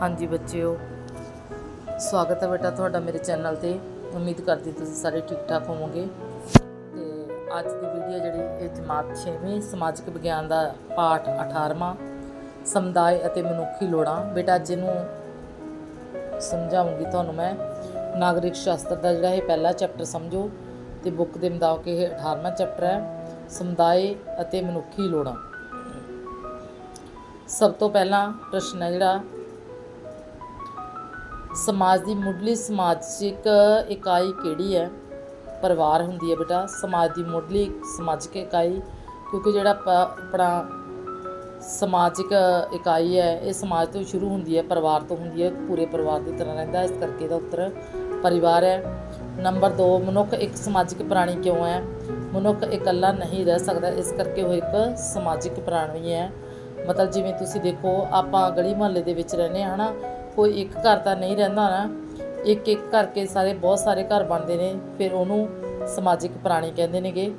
ਹਾਂਜੀ ਬੱਚਿਓ, ਸਵਾਗਤ ਹੈ ਬੇਟਾ ਤੁਹਾਡਾ ਮੇਰੇ ਚੈਨਲ ਤੇ। ਉਮੀਦ ਕਰਦੀ ਤੁਸੀਂ ਸਾਰੇ ਠੀਕ ਠਾਕ ਹੋਵੋਗੇ। ਤੇ ਅੱਜ ਦੀ ਵੀਡੀਓ ਜਿਹੜੀ, ਇਹ ਜਮਾਤ 6ਵੀਂ ਸਮਾਜਿਕ ਵਿਗਿਆਨ ਦਾ ਪਾਠ 18ਵਾਂ ਸਮੁਦਾਇ ਅਤੇ ਮਨੁੱਖੀ ਲੋੜਾਂ। ਬੇਟਾ, ਅੱਜ ਇਹਨੂੰ ਸਮਝਾਉਂਗੀ ਤੁਹਾਨੂੰ ਮੈਂ। ਨਾਗਰਿਕ ਸ਼ਾਸਤਰ ਦਾ ਜਿਹੜਾ ਇਹ ਪਹਿਲਾ ਚੈਪਟਰ ਸਮਝੋ ਤੇ ਬੁੱਕ ਦੇ ਮੁਤਾਬਕ ਇਹ 18ਵਾਂ ਚੈਪਟਰ ਹੈ। ਸਮੁਦਾਇ ਅਤੇ ਮਨੁੱਖੀ ਲੋੜਾਂ। ਸਭ ਤੋਂ ਪਹਿਲਾਂ ਪ੍ਰਸ਼ਨ ਹੈ ਜਿਹੜਾ ਸਮਾਜ ਦੀ ਮੁੱਢਲੀ ਸਮਾਜਿਕ ਇਕਾਈ ਕਿਹੜੀ ਹੈ? ਪਰਿਵਾਰ ਹੁੰਦੀ ਹੈ ਬੇਟਾ। ਸਮਾਜ ਦੀ ਮੁੱਢਲੀ ਸਮਾਜਿਕ ਇਕਾਈ, ਕਿਉਂਕਿ ਜਿਹੜਾ ਪ- ਆਪਣਾ ਸਮਾਜਿਕ ਇਕਾਈ ਹੈ, ਇਹ ਸਮਾਜ ਤੋਂ ਸ਼ੁਰੂ ਹੁੰਦੀ ਹੈ, ਪਰਿਵਾਰ ਤੋਂ ਹੁੰਦੀ ਹੈ, ਪੂਰੇ ਪਰਿਵਾਰ ਦੀ ਤਰ੍ਹਾਂ ਰਹਿੰਦਾ ਇਸ ਕਰਕੇ ਇਹਦਾ ਉੱਤਰ ਪਰਿਵਾਰ ਹੈ। ਨੰਬਰ 2 ਮਨੁੱਖ ਇੱਕ ਸਮਾਜਿਕ ਪ੍ਰਾਣੀ ਕਿਉਂ ਹੈ? ਮਨੁੱਖ ਇਕੱਲਾ ਨਹੀਂ ਰਹਿ ਸਕਦਾ, ਇਸ ਕਰਕੇ ਉਹ ਇੱਕ ਸਮਾਜਿਕ ਪ੍ਰਾਣੀ ਹੈ। ਮਤਲਬ ਜਿਵੇਂ ਤੁਸੀਂ ਦੇਖੋ, ਆਪਾਂ ਗਲੀ ਮੁਹੱਲੇ ਦੇ ਵਿੱਚ ਰਹਿੰਦੇ ਹਾਂ, ਹਨਾ? ਕੋਈ ਇੱਕ ਘਰ ਤਾਂ ਨਹੀਂ ਰਹਿੰਦਾ ਨਾ, ਇੱਕ ਇੱਕ ਕਰਕੇ ਸਾਰੇ ਬਹੁਤ ਸਾਰੇ ਘਰ ਬਣਦੇ ਨੇ, ਫਿਰ ਉਹਨੂੰ ਸਮਾਜਿਕ ਪ੍ਰਾਣੀ ਕਹਿੰਦੇ ਨੇਗੇ।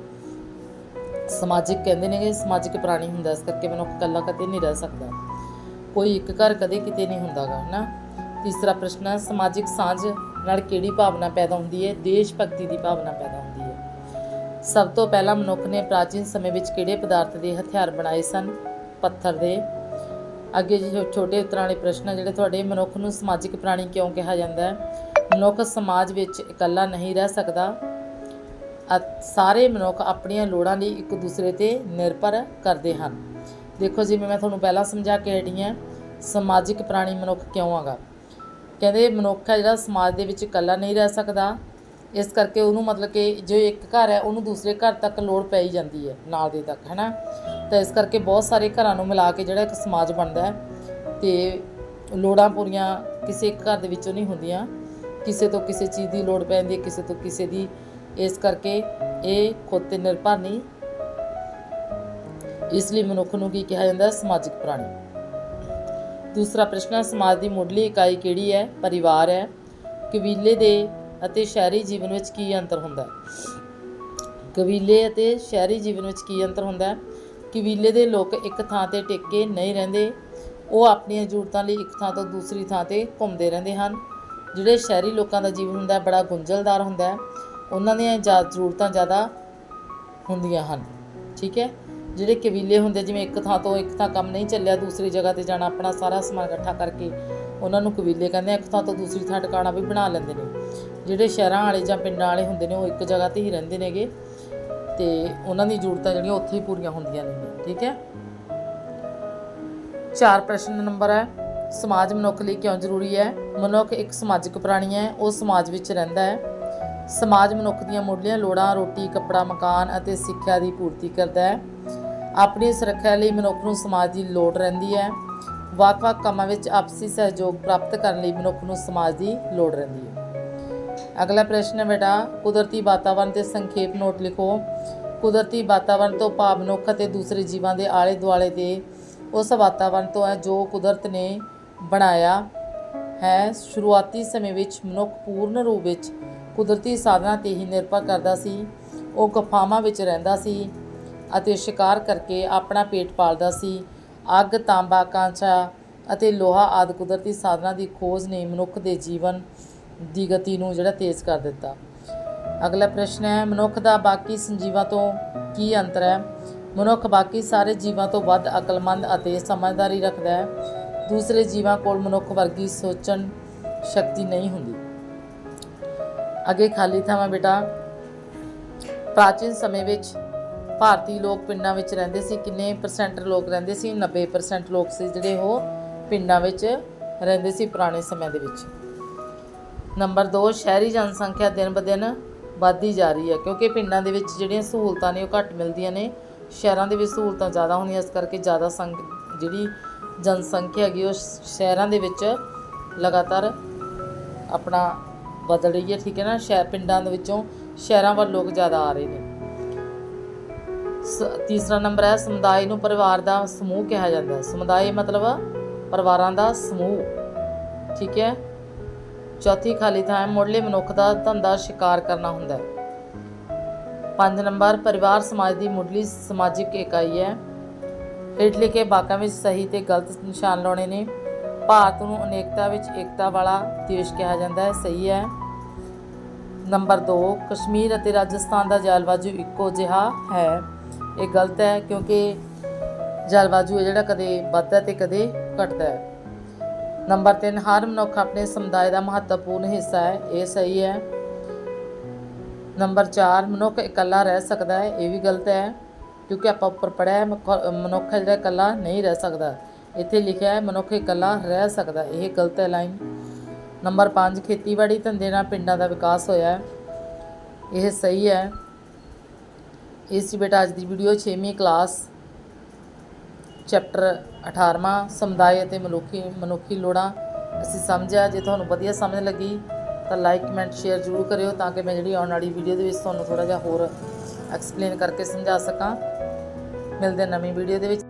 ਸਮਾਜਿਕ ਕਹਿੰਦੇ ਨੇਗੇ, ਸਮਾਜਿਕ ਪ੍ਰਾਣੀ ਹੁੰਦਾ ਇਸ ਕਰਕੇ ਮਨੁੱਖ ਇਕੱਲਾ ਕਦੇ ਨਹੀਂ ਰਹਿ ਸਕਦਾ। ਕੋਈ ਇੱਕ ਘਰ ਕਦੇ ਕਿਤੇ ਨਹੀਂ ਹੁੰਦਾਗਾ, ਹਨਾ? ਤੀਸਰਾ ਪ੍ਰਸ਼ਨ ਹੈ, ਸਮਾਜਿਕ ਸਾਂਝ ਨਾਲ ਕਿਹੜੀ ਭਾਵਨਾ ਪੈਦਾ ਹੁੰਦੀ ਹੈ? ਦੇਸ਼ ਭਗਤੀ ਦੀ ਭਾਵਨਾ ਪੈਦਾ ਹੁੰਦੀ ਹੈ। ਸਭ ਤੋਂ ਪਹਿਲਾਂ ਮਨੁੱਖ ਨੇ ਪ੍ਰਾਚੀਨ ਸਮੇਂ ਵਿੱਚ ਕਿਹੜੇ ਪਦਾਰਥ ਦੇ ਹਥਿਆਰ ਬਣਾਏ ਸਨ? ਪੱਥਰ ਦੇ ਅੱਗੇ ਜੋ ਛੋਟੇ ਉੱਤਰਾਂ ਵਾਲੇ ਪ੍ਰਸ਼ਨ ਆ ਜਿਹੜੇ ਤੁਹਾਡੇ ਮਨੁੱਖ ਨੂੰ ਸਮਾਜਿਕ ਪ੍ਰਾਣੀ ਕਿਉਂ ਕਿਹਾ ਜਾਂਦਾ ਹੈ? ਮਨੁੱਖ ਸਮਾਜ ਵਿੱਚ ਇਕੱਲਾ ਨਹੀਂ ਰਹਿ ਸਕਦਾ। ਸਾਰੇ ਮਨੁੱਖ ਆਪਣੀਆਂ ਲੋੜਾਂ ਲਈ ਇੱਕ ਦੂਸਰੇ ਤੇ ਨਿਰਭਰ ਕਰਦੇ ਹਨ। ਦੇਖੋ ਜਿਵੇਂ ਮੈਂ ਤੁਹਾਨੂੰ ਪਹਿਲਾਂ ਸਮਝਾ ਕੇ ਹਟੀ ਹਾਂ, ਸਮਾਜਿਕ ਪ੍ਰਾਣੀ ਮਨੁੱਖ ਕਿਉਂ ਹੈਗਾ ਕਹਿੰਦੇ ਮਨੁੱਖ ਹੈ ਜਿਹੜਾ ਸਮਾਜ ਦੇ ਵਿੱਚ ਇਕੱਲਾ ਨਹੀਂ ਰਹਿ ਸਕਦਾ। ਇਸ ਕਰਕੇ ਉਹਨੂੰ ਮਤਲਬ ਕਿ ਜੋ ਇੱਕ ਘਰ ਹੈ, ਉਹਨੂੰ ਦੂਸਰੇ ਘਰ ਤੱਕ ਲੋੜ ਪੈ ਜਾਂਦੀ ਹੈ, ਨਾਲ ਦੇ ਤੱਕ ਹੈਨਾ ਤਾਂ ਇਸ ਕਰਕੇ ਬਹੁਤ ਸਾਰੇ ਘਰਾਂ ਨੂੰ ਮਿਲਾ ਕੇ ਜਿਹੜਾ ਇੱਕ ਸਮਾਜ ਬਣਦਾ ਹੈ ਤੇ ਲੋੜਾਂ ਪੂਰੀਆਂ ਕਿਸੇ ਇੱਕ ਘਰ ਦੇ ਵਿੱਚੋਂ ਨਹੀਂ ਹੁੰਦੀਆਂ। ਕਿਸੇ ਤੋਂ ਕਿਸੇ ਚੀਜ਼ ਦੀ ਲੋੜ ਪੈਂਦੀ ਹੈ, ਕਿਸੇ ਤੋਂ ਕਿਸੇ ਦੀ। ਇਸ ਕਰਕੇ ਇਹ ਖੁਦ ਤੇ ਨਿਰਭਰ ਨਹੀਂ। ਇਸ ਲਈ ਮਨੁੱਖ ਨੂੰ ਕੀ ਕਿਹਾ ਜਾਂਦਾ ਹੈ? ਸਮਾਜਿਕ ਪ੍ਰਾਣੀ। ਦੂਸਰਾ ਪ੍ਰਸ਼ਨ ਹੈ, ਸਮਾਜ ਦੀ ਮੁੱਢਲੀ ਇਕਾਈ ਕਿਹੜੀ ਹੈ? ਪਰਿਵਾਰ ਹੈ। ਕਬੀਲੇ ਦੇ ਅਤੇ ਸ਼ਹਿਰੀ ਜੀਵਨ ਵਿੱਚ ਕੀ ਅੰਤਰ ਹੁੰਦਾ ਹੈ? ਕਬੀਲੇ ਅਤੇ ਸ਼ਹਿਰੀ ਜੀਵਨ ਵਿੱਚ ਕੀ ਅੰਤਰ ਹੁੰਦਾ ਹੈ? ਕਬੀਲੇ ਦੇ ਲੋਕ ਇੱਕ ਥਾਂ ਤੇ ਟਿਕ ਕੇ ਨਹੀਂ ਰਹਿੰਦੇ। ਉਹ ਆਪਣੀਆਂ ਜ਼ਰੂਰਤਾਂ ਲਈ ਇੱਕ ਥਾਂ ਤੋਂ ਦੂਸਰੀ ਥਾਂ ਤੇ ਘੁੰਮਦੇ ਰਹਿੰਦੇ ਹਨ। ਜਿਹੜੇ ਸ਼ਹਿਰੀ ਲੋਕਾਂ ਦਾ ਜੀਵਨ ਹੁੰਦਾ ਬੜਾ ਗੁੰਝਲਦਾਰ ਹੁੰਦਾ ਹੈ। ਉਹਨਾਂ ਦੀਆਂ ਜ਼ਿਆਦਾ ਜ਼ਰੂਰਤਾਂ ਜ਼ਿਆਦਾ ਹੁੰਦੀਆਂ ਹਨ। ਠੀਕ ਹੈ? ਜਿਹੜੇ ਕਬੀਲੇ ਹੁੰਦੇ, ਜਿਵੇਂ ਇੱਕ ਥਾਂ ਤੋਂ ਇੱਕ ਥਾਂ ਕੰਮ ਨਹੀਂ ਚੱਲਿਆ, ਦੂਸਰੀ ਜਗ੍ਹਾ ਤੇ ਜਾਣਾ, ਆਪਣਾ ਸਾਰਾ ਸਮਾਨ ਇਕੱਠਾ ਕਰਕੇ ਉਹਨਾਂ ਨੂੰ ਕਬੀਲੇ ਕਹਿੰਦੇ ਇੱਕ ਥਾਂ ਤੋਂ ਦੂਸਰੀ ਥਾਂ ਟਿਕਾਣਾ ਵੀ ਬਣਾ ਲੈਂਦੇ ਨੇ। ਜਿਹੜੇ ਸ਼ਹਿਰਾਂ ਵਾਲੇ ਜਾਂ ਪਿੰਡਾਂ ਵਾਲੇ ਹੁੰਦੇ ਨੇ, ਉਹ ਇੱਕ ਜਗ੍ਹਾ ਤੇ ਹੀ ਰਹਿੰਦੇ ਨੇਗੇ। ਤੇ ਉਹਨਾਂ ਦੀ ਜ਼ਰੂਰਤਾਂ ਜਿਹੜੀਆਂ ਉੱਥੇ ਹੀ ਪੂਰੀਆਂ ਹੁੰਦੀਆਂ ਨੇ, ਠੀਕ ਹੈ? ਚਾਰ ਪ੍ਰਸ਼ਨ ਨੰਬਰ ਹੈ, ਸਮਾਜ ਮਨੁੱਖ ਲਈ ਕਿਉਂ ਜ਼ਰੂਰੀ ਹੈ? ਮਨੁੱਖ ਇੱਕ ਸਮਾਜਿਕ ਪ੍ਰਾਣੀ ਹੈ, ਉਹ ਸਮਾਜ ਵਿੱਚ ਰਹਿੰਦਾ ਹੈ। ਸਮਾਜ ਮਨੁੱਖ ਦੀਆਂ ਮੁੱਢਲੀਆਂ ਲੋੜਾਂ, ਰੋਟੀ, ਕੱਪੜਾ, ਮਕਾਨ ਅਤੇ ਸਿੱਖਿਆ ਦੀ ਪੂਰਤੀ ਕਰਦਾ ਹੈ। ਆਪਣੀ ਸੁਰੱਖਿਆ ਲਈ ਮਨੁੱਖ ਨੂੰ ਸਮਾਜ ਦੀ ਲੋੜ ਰਹਿੰਦੀ ਹੈ। ਵੱਖ-ਵੱਖ ਕੰਮਾਂ ਵਿੱਚ ਆਪਸੀ ਸਹਿਯੋਗ ਪ੍ਰਾਪਤ ਕਰਨ ਲਈ ਮਨੁੱਖ ਨੂੰ ਸਮਾਜ ਦੀ ਲੋੜ ਰਹਿੰਦੀ ਹੈ। ਅਗਲਾ ਪ੍ਰਸ਼ਨ ਹੈ ਬੇਟਾ, ਕੁਦਰਤੀ ਵਾਤਾਵਰਣ ਤੇ ਸੰਖੇਪ ਨੋਟ ਲਿਖੋ। ਕੁਦਰਤੀ ਵਾਤਾਵਰਣ ਤੋਂ ਭਾਵ ਮਨੁੱਖ ਅਤੇ ਦੂਸਰੇ ਜੀਵਾਂ ਦੇ ਆਲੇ ਦੁਆਲੇ ਦੇ ਉਸ ਵਾਤਾਵਰਣ ਤੋਂ ਹੈ ਜੋ ਕੁਦਰਤ ਨੇ ਬਣਾਇਆ ਹੈ। ਸ਼ੁਰੂਆਤੀ ਸਮੇਂ ਵਿੱਚ ਮਨੁੱਖ ਪੂਰਨ ਰੂਪ ਵਿੱਚ ਕੁਦਰਤੀ ਸਾਧਨਾਂ ਤੇ ਹੀ ਨਿਰਭਰ ਕਰਦਾ ਸੀ। ਉਹ ਗੁਫਾਵਾਂ ਵਿੱਚ ਰਹਿੰਦਾ ਸੀ ਅਤੇ ਸ਼ਿਕਾਰ ਕਰਕੇ ਆਪਣਾ ਪੇਟ ਪਾਲਦਾ ਸੀ। ਅੱਗ, ਤਾਂਬਾ, ਕਾਂਚਾ ਅਤੇ ਲੋਹਾ ਆਦਿ ਕੁਦਰਤੀ ਸਾਧਨਾਂ ਦੀ ਖੋਜ ਨੇ ਮਨੁੱਖ ਦੇ ਜੀਵਨ ਦੀ ਗਤੀ ਨੂੰ ਜਿਹੜਾ ਤੇਜ਼ ਕਰ ਦਿੱਤਾ। ਅਗਲਾ ਪ੍ਰਸ਼ਨ ਹੈ, ਮਨੁੱਖ ਦਾ ਬਾਕੀ ਸੰਜੀਵਾਂ ਤੋਂ ਕੀ ਅੰਤਰ ਹੈ? ਮਨੁੱਖ ਬਾਕੀ ਸਾਰੇ ਜੀਵਾਂ ਤੋਂ ਵੱਧ ਅਕਲਮੰਦ ਅਤੇ ਸਮਝਦਾਰੀ ਰੱਖਦਾ ਹੈ। ਦੂਸਰੇ ਜੀਵਾਂ ਕੋਲ ਮਨੁੱਖ ਵਰਗੀ ਸੋਚਣ ਸ਼ਕਤੀ ਨਹੀਂ ਹੁੰਦੀ। ਅੱਗੇ ਖਾਲੀ ਥਾਵਾਂ ਬੇਟਾ। ਪ੍ਰਾਚੀਨ ਸਮੇਂ ਵਿੱਚ ਭਾਰਤੀ ਲੋਕ ਪਿੰਡਾਂ ਵਿੱਚ ਰਹਿੰਦੇ ਸੀ। ਕਿੰਨੇ ਪਰਸੈਂਟ ਲੋਕ ਰਹਿੰਦੇ ਸੀ? 90% ਲੋਕ ਸੀ ਜਿਹੜੇ ਉਹ ਪਿੰਡਾਂ ਵਿੱਚ ਰਹਿੰਦੇ ਸੀ ਪੁਰਾਣੇ ਸਮੇਂ ਦੇ ਵਿੱਚ। ਨੰਬਰ 2 ਸ਼ਹਿਰੀ ਜਨਸੰਖਿਆ ਦਿਨ ਬ ਦਿਨ ਵੱਧਦੀ ਜਾ ਰਹੀ ਹੈ ਕਿਉਂਕਿ ਪਿੰਡਾਂ ਦੇ ਵਿੱਚ ਜਿਹੜੀਆਂ ਸਹੂਲਤਾਂ ਨੇ ਉਹ ਘੱਟ ਮਿਲਦੀਆਂ ਨੇ, ਸ਼ਹਿਰਾਂ ਦੇ ਵਿੱਚ ਸਹੂਲਤਾਂ ਜ਼ਿਆਦਾ ਹੁੰਦੀਆਂ ਇਸ ਕਰਕੇ ਜ਼ਿਆਦਾ ਸੰਖ ਜਿਹੜੀ ਜਨਸੰਖਿਆ ਹੈਗੀ ਉਹ ਸ਼ਹਿਰਾਂ ਦੇ ਵਿੱਚ ਲਗਾਤਾਰ ਆਪਣਾ ਬਦਲ ਰਹੀ ਹੈ, ਠੀਕ ਹੈ ਨਾ? ਸ਼ਹਿਰ, ਪਿੰਡਾਂ ਦੇ ਵਿੱਚੋਂ ਸ਼ਹਿਰਾਂ ਵੱਲ ਲੋਕ ਜ਼ਿਆਦਾ ਆ ਰਹੇ ਨੇ। ਸ- ਤੀਸਰਾ ਨੰਬਰ ਹੈ, ਸਮੁਦਾਇ ਨੂੰ ਪਰਿਵਾਰ ਦਾ ਸਮੂਹ ਕਿਹਾ ਜਾਂਦਾ ਹੈ। ਸਮੁਦਾਇ ਮਤਲਬ ਪਰਿਵਾਰਾਂ ਦਾ ਸਮੂਹ, ਠੀਕ ਹੈ? ਚੌਥੀ ਖਾਲੀ ਥਾਂ ਮੁੱਢਲੇ ਮਨੁੱਖ ਦਾ ਧੰਦਾ ਸ਼ਿਕਾਰ ਕਰਨਾ ਹੁੰਦਾ ਹੈ। ਪੰਜ ਨੰਬਰ, ਪਰਿਵਾਰ ਸਮਾਜ ਦੀ ਮੁੱਢਲੀ ਸਮਾਜਿਕ ਇਕਾਈ ਹੈ। ਹੇਠ ਲਿਖੇ ਵਾਕਾਂ ਵਿੱਚ ਸਹੀ ਤੇ ਗਲਤ ਨਿਸ਼ਾਨ ਲਾਉਣੇ ਨੇ। ਭਾਰਤ ਨੂੰ ਅਨੇਕਤਾ ਵਿੱਚ ਏਕਤਾ ਵਾਲਾ ਦੇਸ਼ ਕਿਹਾ ਜਾਂਦਾ ਹੈ, ਸਹੀ ਹੈ। ਨੰਬਰ 2 ਕਸ਼ਮੀਰ ਅਤੇ ਰਾਜਸਥਾਨ ਦਾ ਜਲਵਾਯੂ ਇੱਕੋ ਜਿਹਾ ਹੈ। ਇਹ ਗਲਤ ਹੈ ਕਿਉਂਕਿ ਜਲਵਾਯੂ ਹੈ ਜਿਹੜਾ ਕਦੇ ਵੱਧਦਾ ਤੇ ਕਦੇ ਘਟਦਾ ਹੈ। ਨੰਬਰ 3 ਹਰ ਮਨੁੱਖ ਆਪਣੇ ਸਮੁਦਾਇ ਦਾ ਮਹੱਤਵਪੂਰਨ ਹਿੱਸਾ ਹੈ, ਇਹ ਸਹੀ ਹੈ। ਨੰਬਰ 4 ਮਨੁੱਖ ਇਕੱਲਾ ਰਹਿ ਸਕਦਾ ਹੈ, ਇਹ ਵੀ ਗਲਤ ਹੈ, ਕਿਉਂਕਿ ਆਪਾਂ ਉੱਪਰ ਪੜਿਆ ਮਨੁੱਖ- ਮਨੁੱਖ ਜਿਹੜਾ ਇਕੱਲਾ ਨਹੀਂ ਰਹਿ ਸਕਦਾ। ਇੱਥੇ ਲਿਖਿਆ ਹੈ, ਮਨੁੱਖ ਇਕੱਲਾ ਰਹਿ ਸਕਦਾ, ਇਹ ਗਲਤ ਹੈ ਲਾਈਨ। ਨੰਬਰ 5 ਖੇਤੀਬਾੜੀ ਧੰਦੇ ਨਾਲ ਪਿੰਡਾਂ ਦਾ ਵਿਕਾਸ ਹੋਇਆ ਹੈ, ਇਹ ਸਹੀ ਹੈ। ਇਸ ਸੀ ਬੇਟਾ, ਅੱਜ ਦੀ ਵੀਡੀਓ 6ਵੀਂ ਕਲਾਸ ਚੈਪਟਰ 18ਵਾਂ ਸਮੁਦਾਇ ਅਤੇ ਮਨੁੱਖੀ ਮਨੁੱਖੀ ਲੋੜਾਂ। ਅਸੀਂ ਸਮਝਿਆ, ਜੇ ਤੁਹਾਨੂੰ ਵਧੀਆ ਸਮਝ ਲੱਗੀ, ਤਾਂ ਲਾਈਕ ਕਮੈਂਟ ਸ਼ੇਅਰ ਜ਼ਰੂਰ ਕਰਿਓ ਤਾਂ ਕਿ ਮੈਂ ਜਿਹੜੀ ਆਉਣ ਵਾਲੀ ਵੀਡੀਓ ਦੇ ਵਿੱਚ ਤੁਹਾਨੂੰ ਥੋੜਾ ਜਿਹਾ ਹੋਰ ਐਕਸਪਲੇਨ ਕਰਕੇ ਸਮਝਾ ਸਕਾਂ। ਮਿਲਦੇ ਨਵੀਂ ਵੀਡੀਓ ਦੇ ਵਿੱਚ।